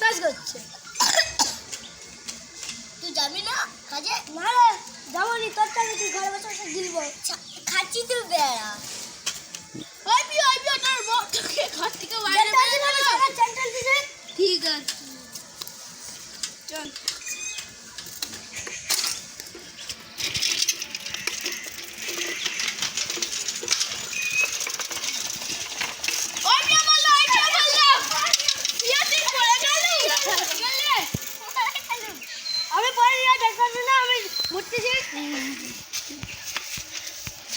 ফ্যাস ফ্যাস করছে। তুই যাবি না কাজে? না রে নি তোর টাকা তুই ঘরে বসে বসে গিলবো। খাচ্ছি তুই বেড়া। ওই বি ওই বি ওটার বউটাকে ঘর থেকে বাইরে ঠিক আছে। চল ওই বিয়ে বলল ওই বিয়ে বলল বিয়ে তুই পড়ে গেলি গেলে আমি পরে ইরা দেখতে না আমি ঘুরতেছি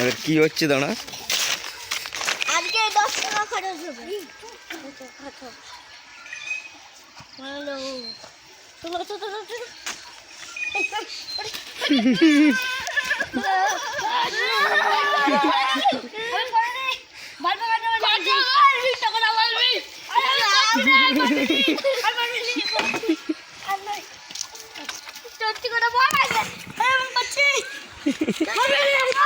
এবার কি হচ্ছে দাঁড়া আজকে 10 টাকা খরচ হবে। তো তো করে বল। আমি